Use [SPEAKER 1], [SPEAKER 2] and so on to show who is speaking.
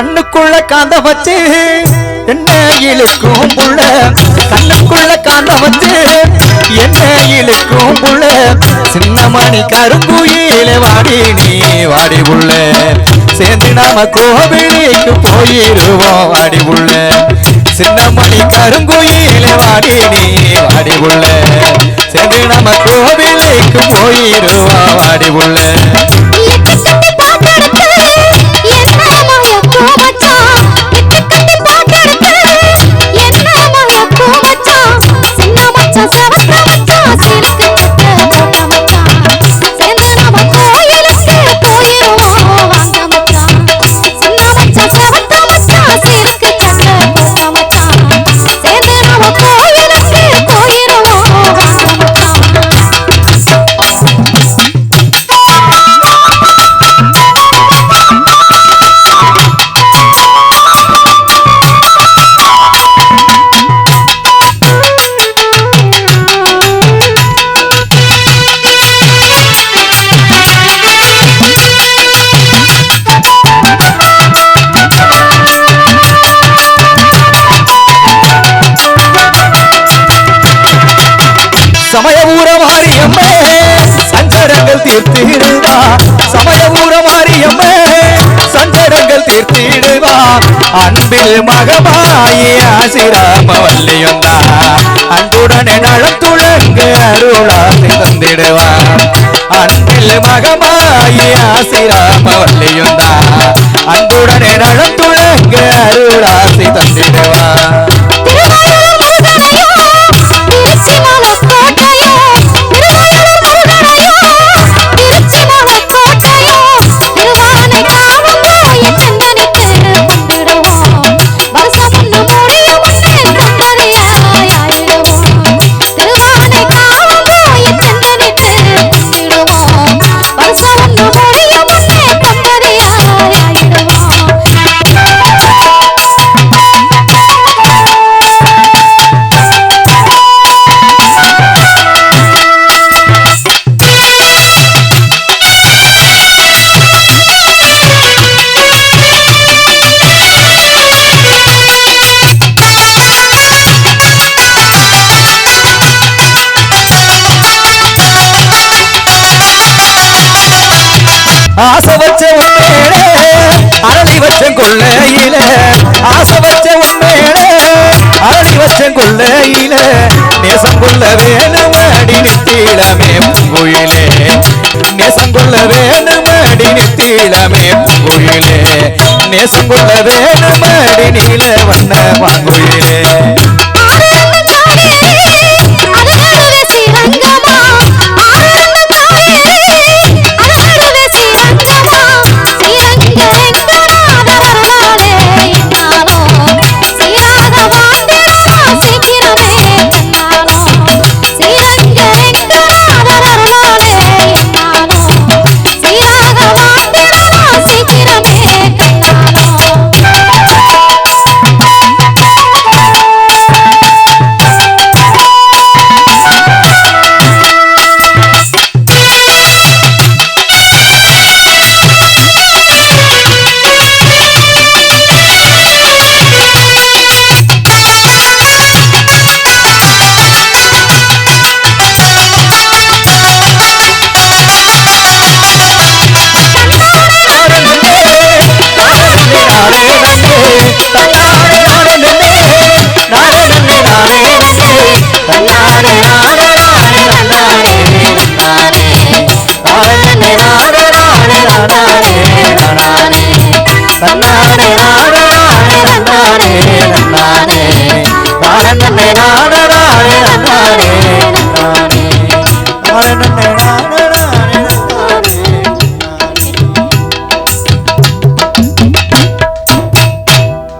[SPEAKER 1] கண்ணுக்குள்ள காந்த வச்சு என்ன இழுக்கும் புள்ள? கண்ணுக்குள்ள காந்த வச்சு என்ன இழுக்கும் புள்ள? சின்ன மணி கருங்குயில வாடி நீ வாடி புள்ள. சேர்ந்து நாம கோவிலுக்கு போயிருவோம் வாடி புள்ள. சின்ன மணி கருங்குயில வாடி நீ வாடி புள்ள. சேர்ந்து நாம கோவிலுக்கு போயிருவோம் வாடி புள்ள. சமயபூர மாரியம்மே சஞ்சடங்கள் தீர்த்திடுவா. சமயபூர மாரியம்மே சஞ்சடங்கள் தீர்த்திடுவா. அன்பில் மகமாயி ஆசிராம வல்லியொந்தா அன்புடனே நழத்துழங்கு அருளாசி தந்திடுவா. அன்பில் மகமாயி ஆசிராம ஆசை வச்ச உண்மையிலே அரளி வச்ச கொள்ளையில. ஆசை வச்ச உண்மையிலே அரளி வச்ச கொள்ளையில. நேசம் கொள்ள வேணும் அடி நித்திலமே பூங்குயிலே நேசம் கொள்ள வேணும் அடி நித்திலமே பூங்குயிலே நேசம் கொள்ள வேணும் அடி நீலவன்.